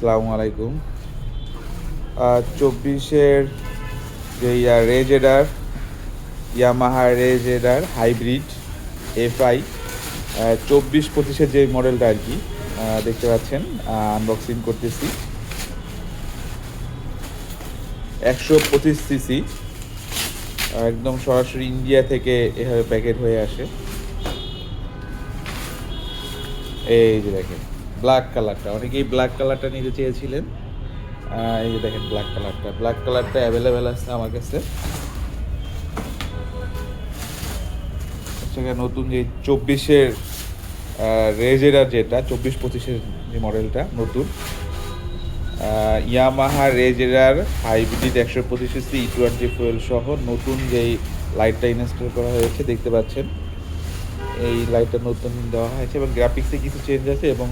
আসসালামু আলাইকুম। চব্বিশের যে ইয়া Ray ZR Yamaha Ray ZR hybrid FI চব্বিশ পঁচিশের যে মডেলটা আর কি দেখতে পাচ্ছেন আনবক্সিং করতেছি। একশো পঁচিশ সিসি একদম সরাসরি ইন্ডিয়া থেকে এভাবে প্যাকেট হয়ে আসে। এই যে দেখেন। ব্ল্যাক কালারটা অনেকেই ব্ল্যাক কালারটা নিতে চেয়েছিলেন। এই যে দেখেন ব্ল্যাক কালারটা ব্ল্যাক কালারটা অ্যাভেলেবেল আছে আমার কাছে। নতুন যে চব্বিশের রেজেরার যেটা, চব্বিশ পঁচিশের যে মডেলটা, নতুন। ইয়ামাহা রেজেরার হাইব্রিড একশো পঁচিশ সি ই টোয়েন্টি ফুয়েল সহ নতুন যেই লাইটটা ইনস্টল করা হয়েছে, দেখতে পাচ্ছেন। এই লাইটটা নতুন দেওয়া হয়েছে এবং গ্রাফিক্সে কিছু চেঞ্জ আছে এবং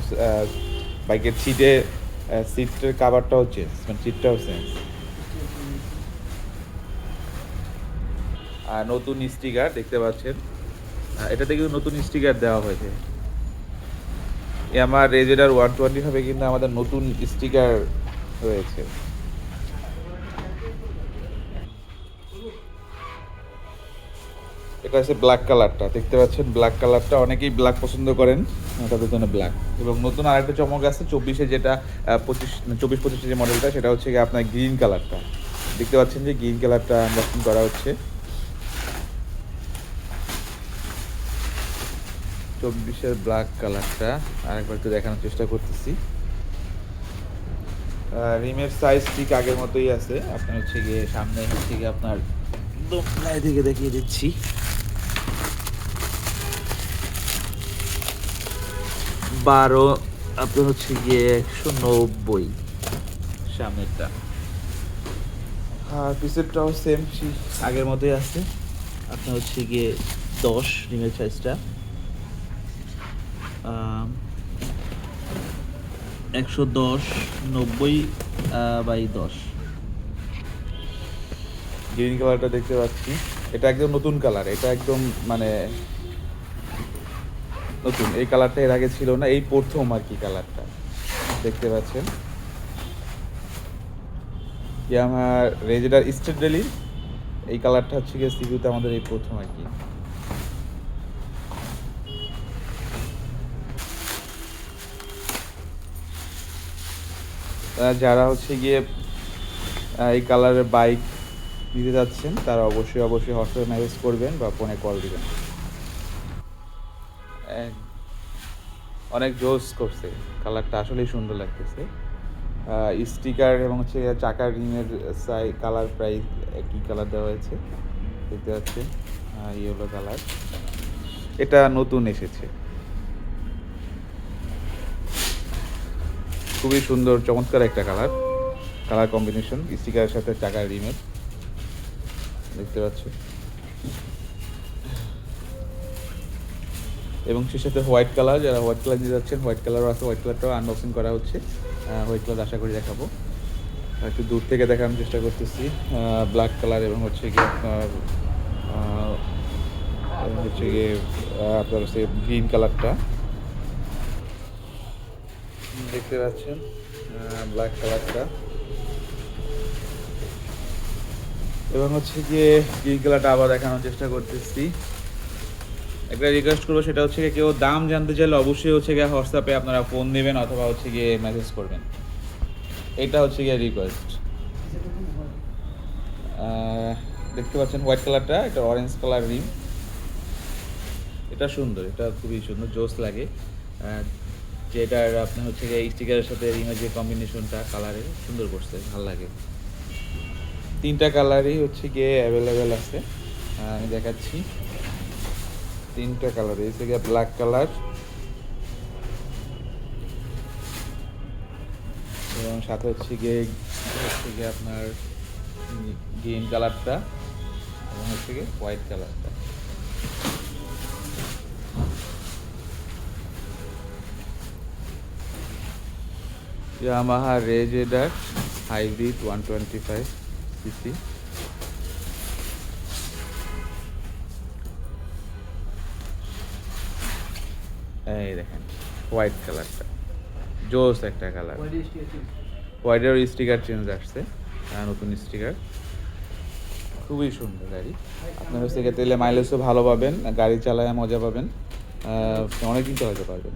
বাইকের সিটে সিটের কাভারটাও চেঞ্জ মানে সিটটাও চেঞ্জ আর নতুন স্টিকার দেখতে পাচ্ছেন। এটাতে কিন্তু নতুন স্টিকার দেওয়া হয়েছে। আমার রেজেডার ওয়ান টোয়েন্টি হবে কিন্তু আমাদের নতুন স্টিকার রয়েছে। এটা হচ্ছে ব্ল্যাক কালারটা দেখতে পাচ্ছেন ব্ল্যাক কালারটা অনেকেই ব্ল্যাক পছন্দ করেন, তাদের জন্য ব্ল্যাক এবং নতুন আরেকটা চমক আছে, চব্বিশে যেটা পঁচিশ চব্বিশ পঁচিশে যে মডেলটা সেটা হচ্ছে গিয়ে আপনার গ্রিন কালারটা দেখতে পাচ্ছেন যে গ্রিন কালারটা আনবক্সিং করা হচ্ছে। চব্বিশের ব্ল্যাক কালারটা আরেকবার একটু দেখানোর চেষ্টা করতেছি। রিমের সাইজ ঠিক আগের মতোই আছে। আপনার হচ্ছে গিয়ে সামনে হচ্ছে গিয়ে আপনার দেখিয়ে দিচ্ছি। বারো আপনার হচ্ছে গিয়ে একশো নব্বই সামনেরটা আর পিসেরটাও সেম আগের মতোই আছে। আপনার হচ্ছে গিয়ে দশ রিমের সাইজটা একশো দশ নব্বই বাই দশ। গ্রিন কালারটা দেখতে পাচ্ছি। এটা একদম নতুন কালার এটা একদম মানে নতুন। এই কালারটা এর আগে ছিল না, এই প্রথম আর কি কালারটা দেখতে পাচ্ছেন? ইয়ামা রেজেডার স্টেট ডেলি এই কালারটা হচ্ছে গিয়ে সিভিউতে আমাদের এই প্রথম আর কি। যারা হচ্ছে গিয়ে এই কালারের বাইক নিতে যাচ্ছেন, তারা অবশ্যই অবশ্যই হোয়াটসঅ্যাপে মেসেজ করবেন বা ফোনে কল দিবেন। অনেক জোস করছে। কালারটা আসলেই সুন্দর লাগতেছে। স্টিকার এবং হচ্ছে চাকার রিমের সাই কালার প্রাইস একই কালার দেওয়া হয়েছে। দেখতে পাচ্ছেন ইয়েলো কালার এটা নতুন এসেছে। খুবই সুন্দর, চমৎকার একটা কালার কালার কম্বিনেশন স্টিকারের সাথে চাকার রিমের দেখতে পাচ্ছ এবং সে সাথে হোয়াইট কালার, যারা হোয়াইট কালার নিয়ে যাচ্ছেন, হোয়াইট কালারও আছে, হোয়াইট কালারটাও আনবক্সিং করা হচ্ছে। হোয়াইট কালার আশা করি দেখাবো। একটু দূর থেকে দেখানোর চেষ্টা করতেছি। ব্ল্যাক কালার এবং হচ্ছে গিয়ে আপনার হচ্ছে গিয়ে আপনার হচ্ছে গ্রিন কালারটা। দেখতে পাচ্ছেন ব্ল্যাক কালারটা। এবং হচ্ছে গিয়ে গ্রিন কালারটা আবার দেখানোর চেষ্টা করতেছি। একটা রিকোয়েস্ট করব, সেটা হচ্ছে গিয়ে কেউ দাম জানতে চাইলে অবশ্যই হচ্ছে গিয়ে হোয়াটসঅ্যাপে আপনারা ফোন নেবেন অথবা হচ্ছে গিয়ে মেসেজ করবেন। এটা হচ্ছে গিয়ে রিকোয়েস্ট দেখতে পাচ্ছেন হোয়াইট কালারটা এটা অরেঞ্জ কালার রিম এটা সুন্দর, এটা খুবই সুন্দর, জোস লাগে। যেটার আপনার হচ্ছে গিয়ে স্টিকারের সাথে রিমের যে কম্বিনেশনটা কালারে সুন্দর করছে ভালো লাগে। তিনটা কালারই হচ্ছে গিয়ে অ্যাভেলেবেল আছে। আমি দেখাচ্ছি। তিনটা কালার হচ্ছে গিয়ে ব্ল্যাক কালার এবং সাথে হচ্ছে গিয়ে হচ্ছে গিয়ে আপনার গ্রিন কালারটা এবং হচ্ছে গিয়ে হোয়াইট কালারটা Yamaha Ray ZR hybrid one twenty five CC এই দেখেন হোয়াইট কালারটা জোস একটা কালার হোয়াইটের স্টিকার চেঞ্জ আসছে? নতুন স্টিকার খুবই সুন্দর গাড়ি। আপনার হচ্ছে তেলে মাইলেজও ভালো পাবেন গাড়ি চালায় মজা পাবেন। অনেকদিন চালাতে পারবেন।